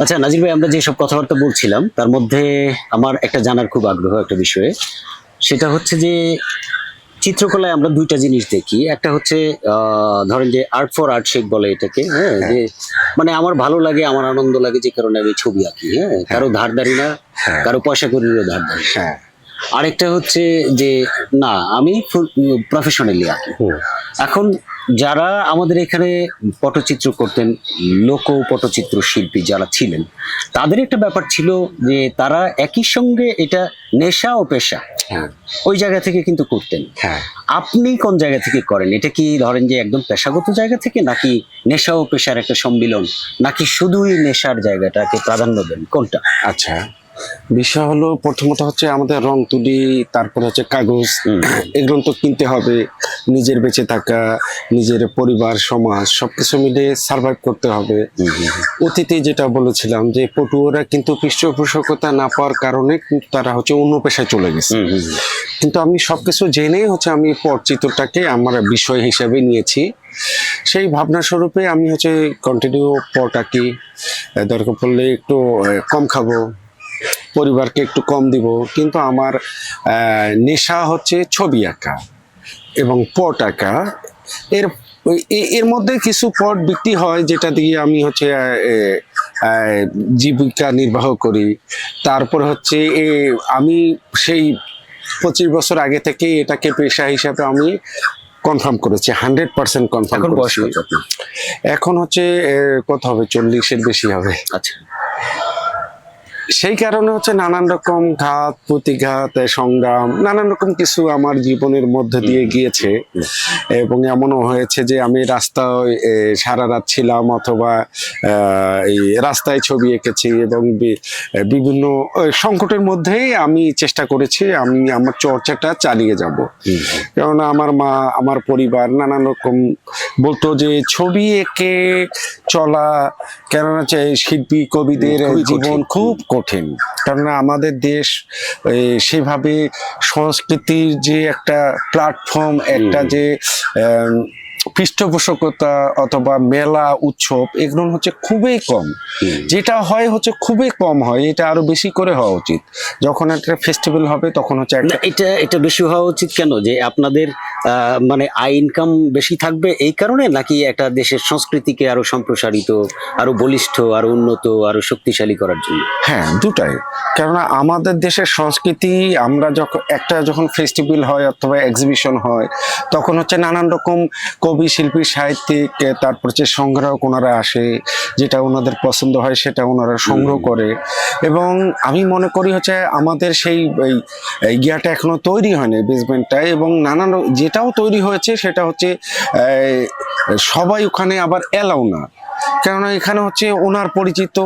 আচ্ছা নাজির ভাই আমরা যেসব কথাবার্তা বলছিলাম তার মধ্যে আমার একটা জানার খুব আগ্রহ একটা বিষয়ে। সেটা হচ্ছে যে চিত্রকলায় আমরা দুইটা জিনিস দেখি। একটা হচ্ছে ধরেন যে আর্ট ফর আর্ট শেক বলে এটাকে হ্যাঁ যে মানে আমার ভালো লাগে আমার আনন্দ লাগে যে কারণে আমি ছবি আঁকি হ্যাঁ কারও ধার দাঁড়ি না হ্যাঁ। কারও পয়সা করিও ধার দাঁড়ি হ্যাঁ। আরেকটা হচ্ছে যে না আমি প্রফেশনালি আঁকি। এখন যারা আমাদের এখানে পটচিত্র করতেন লোক পটচিত্র শিল্পী যারা ছিলেন তাদের একটা ব্যাপার ছিল যে তারা একই সঙ্গে এটা নেশা ও পেশা হ্যাঁ। ওই জায়গা থেকে কিন্তু করতেন। হ্যাঁ। আপনি কোন জায়গা থেকে করেন? এটা কি ধরেন যে একদম পেশাগত জায়গা থেকে নাকি নেশা ও পেশার একটা সম্মিলন নাকি শুধুই নেশার জায়গাটাকে প্রাধান্য দেন? কোনটা? আচ্ছা। বিষয় হলো প্রথমত হচ্ছে আমাদের রং তুলি তারপর হচ্ছে কাগজ। এগুলো তো কিনতে হবে নিজের বেঁচে থাকা নিজের পরিবার সমাজ সবকিছু মিলে সার্ভাইভ করতে হবে। অতীতে যেটা বলেছিলাম যে পটুয়ারা কিন্তু পৃষ্ঠপোষকতা না পাওয়ার কারণে কিন্তু তারা হচ্ছে অন্য পেশায় চলে গেছে। কিন্তু আমি সবকিছু জেনেই হচ্ছে আমি পটচিত্রটাকে আমার বিষয় হিসাবে নিয়েছি। সেই ভাবনা স্বরূপে আমি হচ্ছে কন্টিনিউ পট আঁকি দরকার পড়লে একটু কম খাব। পরিবারকে একটু কম দিব। কিন্তু আমার নেশা হচ্ছে ছবি আঁকা এবং পট আঁকা। এর এর মধ্যে কিছু পট বিক্রি হয় যেটা দিয়ে আমি হচ্ছে জীবিকা নির্বাহ করি। তারপর হচ্ছে এ আমি সেই পঁচিশ বছর আগে থেকে এটাকে পেশা হিসাবে আমি কনফার্ম করেছি হান্ড্রেড পার্সেন্ট কনফার্ম এখন বয়স এখন হচ্ছে কত হবে? চল্লিশের বেশি হবে। আচ্ছা। সেই কারণে হচ্ছে নানান রকম ঘাত প্রতিঘাত সংগ্রাম নানান রকম কিছু আমার জীবনের মধ্যে দিয়ে গিয়েছে। এবং এমনও হয়েছে যে আমি রাস্তায় সারা রাত ছিলাম অথবা এই রাস্তায় ছবি এঁকেছি এবং বিভিন্ন সংকটের মধ্যেই আমি চেষ্টা করেছি আমি আমার চর্চাটা চালিয়ে যাব। কেননা আমার মা আমার পরিবার নানান রকম বলতো যে ছবি এঁকে চলা কেননা যে শিল্পী কবিদের জীবন। খুব কঠিন। কেননা আমাদের দেশ সেভাবে সংস্কৃতির যে একটা প্ল্যাটফর্ম একটা যে পৃষ্ঠপোষকতা অথবা মেলা উৎসব এগুলো হচ্ছে খুবই কম। যেটা হয় হচ্ছে খুবই কম হয় এটা আরও বেশি করে হওয়া উচিত। যখন একটা ফেস্টিভ্যাল হবে তখন হচ্ছে একটা এটা এটা বেশি হওয়া উচিত কেন? যে আপনাদের মানে আয় ইনকাম বেশি থাকবে এই কারণে নাকি একটা দেশের সংস্কৃতিকে আরও সম্প্রসারিত আরও বলিষ্ঠ আরও উন্নত আরও শক্তিশালী করার জন্য? হ্যাঁ দুটাই। কেননা আমাদের দেশের সংস্কৃতি আমরা যখন একটা যখন ফেস্টিভ্যাল হয় অথবা এক্সিবিশন হয় তখন হচ্ছে নানান রকম কবি শিল্পী সাহিত্যিক তারপর হচ্ছে সংগ্রাহক ওনারা আসে যেটা ওনাদের পছন্দ হয় সেটা ওনারা সংগ্রহ করে। এবং আমি মনে করি হচ্ছে আমাদের সেই এই এখনও তৈরি হয়নি বেসমেন্টটা এবং নানান র- যেটাও তৈরি হয়েছে সেটা হচ্ছে সবাই ওখানে আবার এলাও না। কেননা এখানে হচ্ছে ওনার পরিচিত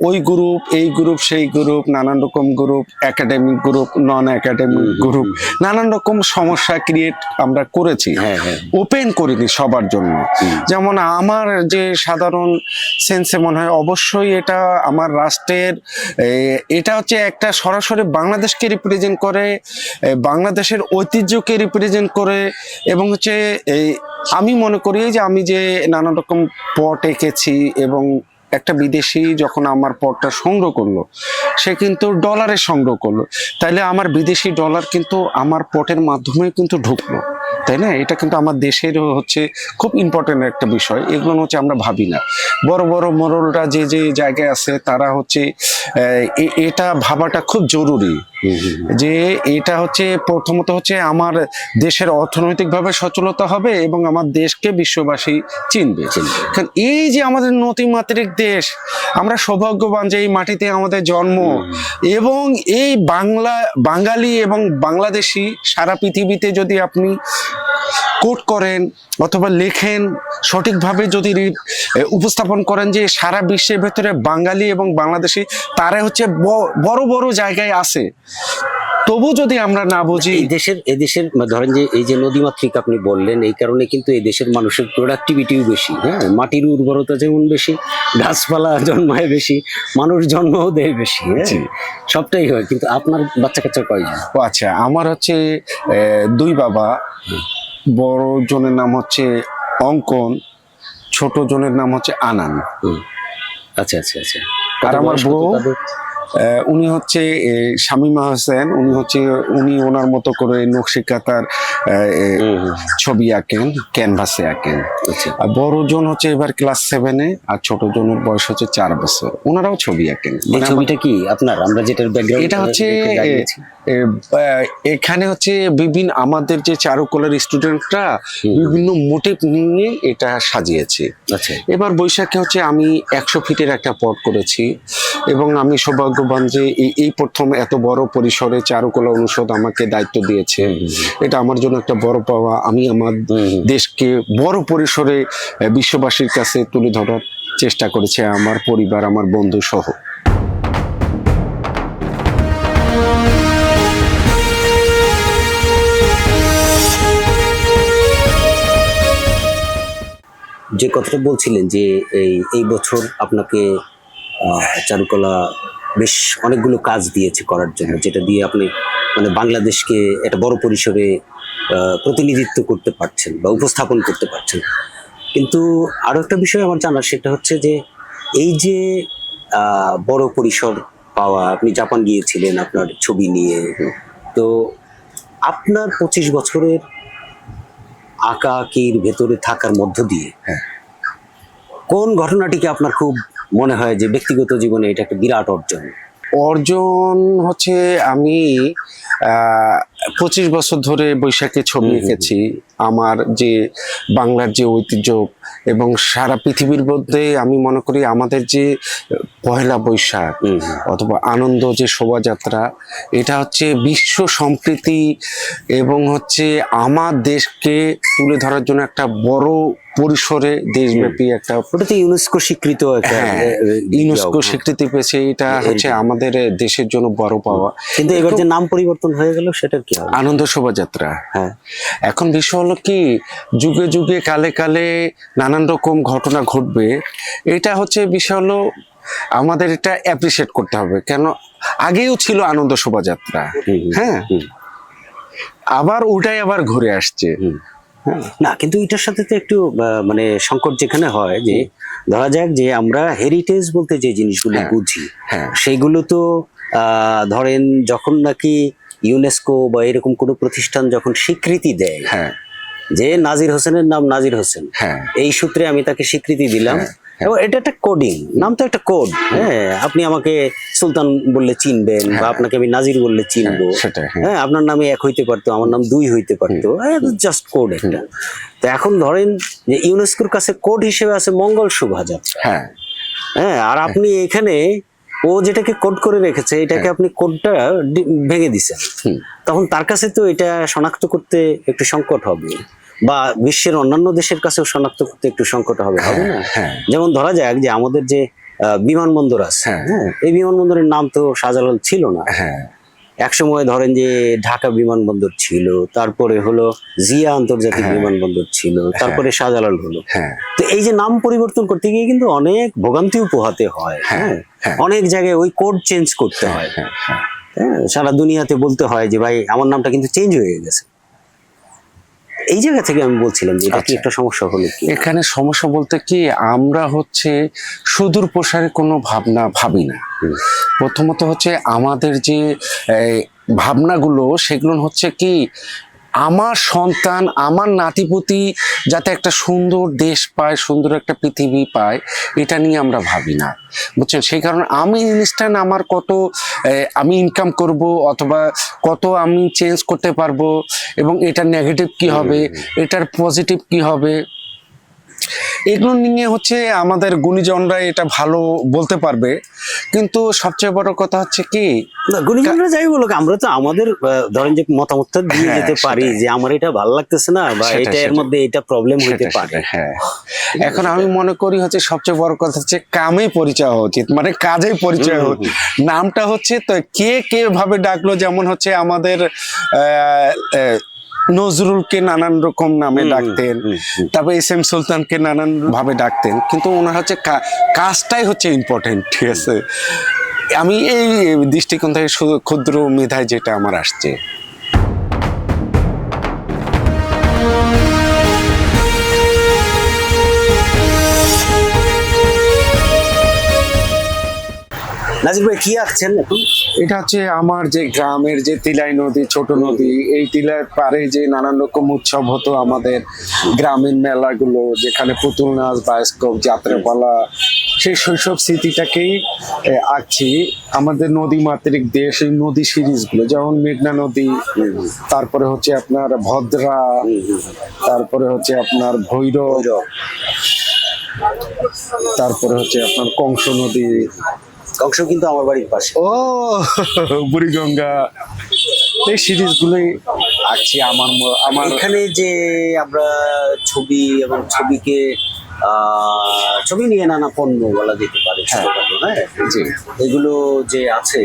ওই গ্রুপ এই গ্রুপ সেই গ্রুপ নানান রকম group academic group non academic group নানান রকম সমস্যা ক্রিয়েট আমরা করেছি। হ্যাঁ হ্যাঁ। ওপেন করিনি সবার জন্য। যেমন আমার যে সাধারণ সেন্সে মনে হয় অবশ্যই এটা আমার রাষ্ট্রের এটা হচ্ছে একটা সরাসরি বাংলাদেশকে রিপ্রেজেন্ট করে বাংলাদেশের ঐতিহ্যকে রিপ্রেজেন্ট করে এবং হচ্ছে এই আমি মনে করি যে আমি যে নানা রকম পট এঁকেছি এবং একটা বিদেশি যখন আমার পটটা সংগ্রহ করল, সে কিন্তু ডলারে সংগ্রহ করল। তাইলে আমার বিদেশি ডলার কিন্তু আমার পটের মাধ্যমে কিন্তু ঢুকলো। তাই না? এটা কিন্তু আমার দেশের হচ্ছে খুব ইম্পর্টেন্ট একটা বিষয়। এগুলো হচ্ছে আমরা ভাবি না। বড় বড় মোরলরা যে যে জায়গায় আছে তারা হচ্ছে এটা ভাবাটা খুব জরুরি। যে এটা হচ্ছে প্রথমত হচ্ছে আমার দেশের অর্থনৈতিকভাবে সচলতা হবে এবং আমার দেশকে বিশ্ববাসী চিনবে। চিনবে। কারণ এই যে আমাদের নতিমাত্রিক দেশ আমরা সৌভাগ্যবান যে এই মাটিতে আমাদের জন্ম এবং এই বাংলা বাঙালি এবং বাংলাদেশি সারা পৃথিবীতে যদি আপনি কোট করেন অথবা লেখেন, সঠিকভাবে যদি উপস্থাপন করেন যে সারা বিশ্বের ভেতরে বাঙালি এবং বাংলাদেশি, তারা হচ্ছে বড় বড় জায়গায় আছে। তবু যদি আমরা না বুঝি এই দেশের এই দেশের ধরেন যে এই যে নদীমাতৃক আপনি বললেন এই কারণে কিন্তু এই দেশের মানুষের প্রোডাক্টিভিটিও বেশি হ্যাঁ? মাটির উর্বরতা যেমন বেশি গাছপালা জন্মায় বেশি মানুষ জন্মও দেয় বেশি হ্যাঁ? সবটাই হয় কিন্তু আপনার বাচ্চা কাচ্চা কয়জন? ও আচ্ছা আমার হচ্ছে দুই বাবা। বড় জনের নাম হচ্ছে অঙ্কন ছোট জনের নাম হচ্ছে আনান। আচ্ছা আচ্ছা আচ্ছা। আর আমার বউ? উনি হচ্ছে শামীমা হোসেন। উনি হচ্ছে উনি ওনার মতো করে নকশিকাতার ছবি আঁকেন ক্যানভাসে আঁকেন। আচ্ছা। আর বড় জন হচ্ছে এবার ক্লাস সেভেনে আর ছোট জনের বয়স হচ্ছে চার বছর। ওনারাও ছবি আঁকেন। মানে ছবিটা কি আপনার? আমরা যেটার ব্যাকগ্রাউন্ড এটা হচ্ছে এখানে হচ্ছে বিভিন্ন আমাদের যে চারুকলার স্টুডেন্টরা বিভিন্ন মোটিভ নিয়ে এটা সাজিয়েছে। আচ্ছা। এবার বৈশাখে হচ্ছে আমি একশো ফিটের একটা পট করেছি এবং আমি সৌভাগ্যবান যে এই এই প্রথম এত বড় পরিসরে চারুকলা অনুষদ আমাকে দায়িত্ব দিয়েছে। এটা আমার জন্য একটা বড় পাওয়া। আমি আমার। দেশকে বড় পরিসরে বিশ্ববাসীর কাছে তুলে ধরার চেষ্টা করেছে আমার পরিবার আমার বন্ধু সহ। যে কথাটা বলছিলেন যে এই এই বছর আপনাকে আহ, চারুকলা বেশ অনেকগুলো কাজ দিয়েছে করার জন্য যেটা দিয়ে আপনি মানে বাংলাদেশকে একটা বড় পরিসরে প্রতিনিধিত্ব করতে পারছেন বা উপস্থাপন করতে পারছেন কিন্তু আরও একটা বিষয় আমার জানার সেটা হচ্ছে যে এই যে বড় পরিসর পাওয়া আপনি জাপান গিয়েছিলেন আপনার ছবি নিয়ে তো আপনার পঁচিশ বছরের আঁকা আঁকির ভেতরে থাকার মধ্য দিয়ে হ্যাঁ। কোন ঘটনাটিকে আপনার খুব মনে হয় যে ব্যক্তিগত জীবনে এটা একটা বিরাট অর্জন। অর্জন হচ্ছে আমি পঁচিশ বছর ধরে বৈশাখে ছবি এঁকেছি। আমার যে বাংলার যে ঐতিহ্য এবং সারা পৃথিবীর মধ্যে আমি মনে করি আমাদের যে পয়লা বৈশাখ। অথবা আনন্দ যে শোভাযাত্রা এটা হচ্ছে বিশ্ব সম্প্রীতি এবং হচ্ছে আমার দেশকে তুলে ধরার জন্য একটা বড় পরিসরে দেশব্যাপী একটা ওটা তো ইউনেস্কো স্বীকৃত একটা হ্যাঁ, ইউনেস্কো ইয়ে, স্বীকৃতি পেয়েছে। এটা হচ্ছে আমাদের দেশের জন্য বড় পাওয়া। কিন্তু এবার যে নাম পরিবর্তন হয়ে গেল সেটার কি হবে? আনন্দ শোভাযাত্রা হ্যাঁ। এখন বিষয় হলো কি যুগে যুগে কালে কালে নানান রকম ঘটনা ঘটবে। এটা হচ্ছে বিষয় হলো আমাদের এটা অ্যাপ্রিসিয়েট করতে হবে। কেন? আগেও ছিল আনন্দ শোভাযাত্রা হ্যাঁ। আবার ওটাই আবার ঘুরে আসছে। হ্যাঁ। না কিন্তু এটার সাথে তো একটু মানে সংকট যেখানে হয় যে ধরা যাক যে আমরা হেরিটেজ বলতে যে জিনিসগুলো হ্যাঁ। বুঝি হ্যাঁ। সেইগুলো তো ধরেন যখন নাকি ইউনেস্কো বা এরকম কোনো প্রতিষ্ঠান যখন স্বীকৃতি দেয় হ্যাঁ। যে নাজির হোসেনের নাম নাজির হোসেন হ্যাঁ। এই সূত্রে আমি তাকে স্বীকৃতি দিলাম। হ্যাঁ, এবং এটা একটা কোডিং নাম তো একটা কোড হ্যাঁ। আপনি আমাকে সুলতান বললে চিনবেন বা হ্যাঁ। আপনাকে আমি নাজির বললে চিনবো। হ্যাঁ। হ্যাঁ আপনার নামে এক হইতে পারতো আমার নাম দুই হইতে পারতো জাস্ট কোড একটা। তো এখন ধরেন যে ইউনেস্কোর কাছে কোড হিসেবে আছে মঙ্গল শোভাযাত্রা। হ্যাঁ। হ্যাঁ আর আপনি এখানে ও যেটাকে কোড করে রেখেছে এটাকে আপনি কোডটা ভেঙে দিছেন। তখন তার কাছে তো এটা শনাক্ত করতে একটু সংকট হবে। বা বিশ্বের অন্যান্য দেশের কাছেও শনাক্ত করতে একটু সংকট হবে হবে না? হ্যাঁ। যেমন ধরা যাক যে আমাদের যে বিমানবন্দর আছে হ্যাঁ। হ্যাঁ এই বিমানবন্দরের নাম তো শাহজালাল ছিল না। হ্যাঁ। একসময় ধরেন যে ঢাকা বিমানবন্দর ছিল তারপরে হলো জিয়া আন্তর্জাতিক হ্যাঁ। বিমানবন্দর ছিল তারপরে শাহজালাল হলো। হ্যাঁ। তো এই যে নাম পরিবর্তন করতে গিয়ে কিন্তু অনেক ভোগান্তিও পোহাতে হয় হ্যাঁ। হ্যাঁ। অনেক জায়গায় ওই কোড চেঞ্জ করতে হয়। হ্যাঁ হ্যাঁ। হ্যাঁ সারা দুনিয়াতে বলতে হয় যে ভাই আমার নামটা কিন্তু চেঞ্জ হয়ে গেছে। এই জায়গা থেকে আমি বলছিলাম যে এটা কি আচ্ছা। একটা সমস্যা হলো কি? এখানে সমস্যা বলতে কি আমরা হচ্ছে সুদূর প্রসারে কোনো ভাবনা ভাবি না। প্রথমত হচ্ছে আমাদের যে ভাবনাগুলো সেগুলো হচ্ছে কি আমার সন্তান আমার নাতিপুতি যাতে একটা সুন্দর দেশ পায় সুন্দর একটা পৃথিবী পায় এটা নিয়ে আমরা ভাবি না। বুঝছেন? সেই কারণে আমি ইনস্ট্যান্ট আমার কত আমি ইনকাম করব অথবা কত আমি চেঞ্জ করতে পারব এবং এটার নেগেটিভ কি হবে এটার পজিটিভ কি হবে এগুলো নিয়ে হচ্ছে আমাদের গুণীজনরা এটা ভালো বলতে পারবে। কিন্তু সবচেয়ে বড় কথা হচ্ছে কি গুণীজনরা যাই বলুক আমরা তো আমাদের ধরেন যে মতামতটা দিয়ে হ্যাঁ, যেতে পারি যে আমার এটা ভালো লাগতেছে না বা এটা এর মধ্যে এটা প্রবলেম হইতে পারে। হ্যাঁ। এখন আমি মনে করি হচ্ছে সবচেয়ে বড় কথা হচ্ছে কামেই পরিচয় হওয়া উচিত মানে কাজেই পরিচয় উচিত। নামটা হচ্ছে তো কে কে ভাবে ডাকলো যেমন হচ্ছে আমাদের আহ, নজরুলকে নানান রকম নামে ডাকতেন। তারপর এস এম সুলতানকে নানান ভাবে ডাকতেন। কিন্তু ওনার হচ্ছে কাজটাই হচ্ছে ইম্পর্টেন্ট ঠিক আছে? আমি এই দৃষ্টিকোণ থেকে ক্ষুদ্র মেধায় যেটা আমার আসছে। নাজির ভাই কি আঁকছেন এখন? এটা হচ্ছে আমার যে গ্রামের যে তিলাই নদী ছোট নদী এই তিলার পারে যে নানান রকম উৎসব হতো আমাদের গ্রামীণ মেলাগুলো যেখানে পুতুল নাচ বায়োস্কোপ যাত্রাপালা সেই শৈশব স্মৃতিটাকেই আঁকছি। আমাদের নদী মাতৃক দেশ এই নদী সিরিজগুলো যেমন মেঘনা নদী তারপরে হচ্ছে আপনার ভদ্রা তারপরে হচ্ছে আপনার ভৈরব। তারপরে হচ্ছে আপনার কংস নদী কংস কিন্তু আমার বাড়ির পাশে। ও বুড়িগঙ্গা। এই সিরিজগুলোই আছে আমার আমার এখানে যে আমরা ছবি এবং ছবিকে ছবি নিয়ে নানা পণ্য বলা যেতে পারে হ্যাঁ। জি। এগুলো যে আছে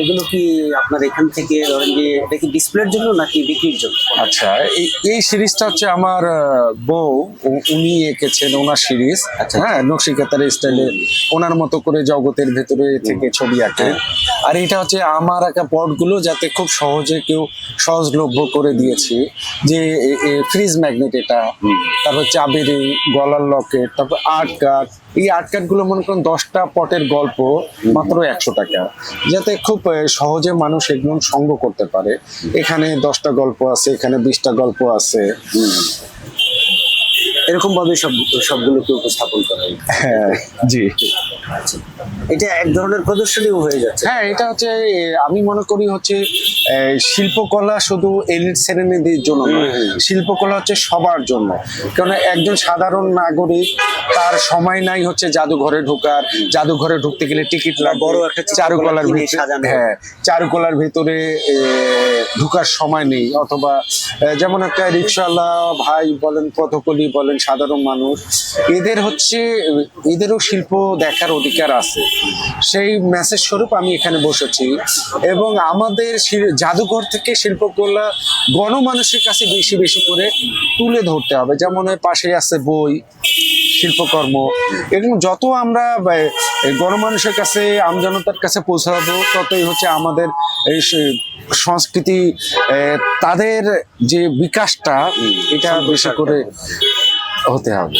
এগুলো কি আপনার এখান থেকে ধরেন যে এটা কি ডিসপ্লের জন্য নাকি বিক্রির জন্য? আচ্ছা এই এই সিরিজটা হচ্ছে আমার বউ উনি এঁকেছেন ওনার সিরিজ আচ্ছা। হ্যাঁ নকশিকাতার স্টাইলে ওনার মতো করে জগতের ভেতরে থেকে ছবি আঁকে। আর এটা হচ্ছে আমার আঁকা পটগুলো যাতে খুব সহজে কেউ সহজলভ্য করে দিয়েছি। যে ফ্রিজ ম্যাগনেট এটা তারপর চাবির গলার লকেট তারপর আর্ট কার্ড এই আর্ট কার্ডগুলো মনে করেন দশটা পটের গল্প, মাত্র একশো টাকা। যাতে খুব সহজে মানুষ এগুলো সংগ্রহ করতে পারে। এখানে দশটা গল্প আছে, এখানে বিশটা গল্প আছে। এরকম ভাবে সব, সবগুলোকে উপস্থাপন করা হয়, জি। এটা এক ধরনের প্রদর্শনীও হয়ে যাচ্ছে। হ্যাঁ এটা হচ্ছে আমি মনে করি হচ্ছে শিল্পকলা শুধু এলিট শ্রেণীদের জন্য। শিল্পকলা হচ্ছে সবার জন্য। কারণ একজন সাধারণ নাগরিক তার সময় নাই হচ্ছে জাদুঘরে ঢোকার জাদুঘরে ঢুকতে গেলে টিকিট লাগবে বড় একটা চারুকলার ভিতরে হ্যাঁ চারুকলার ভিতরে ঢোকার সময় নেই অথবা যেমন একটা রিক্সাওয়ালা ভাই বলেন পথকলি বলেন সাধারণ মানুষ এদের হচ্ছে এদেরও শিল্প দেখার অধিকার আছে। সেই মেসেজ স্বরূপ আমি এখানে বসেছি। এবং আমাদের জাদুঘর থেকে শিল্পকলা গণমানুষের কাছে বেশি বেশি করে তুলে ধরতে হবে। যেমন ওই পাশে আছে বই শিল্পকর্ম। এবং যত আমরা গণমানুষের কাছে আমজনতার কাছে পৌঁছাবো ততই হচ্ছে আমাদের এই সংস্কৃতি তাদের যে বিকাশটা এটা বেশি করে হতে হবে।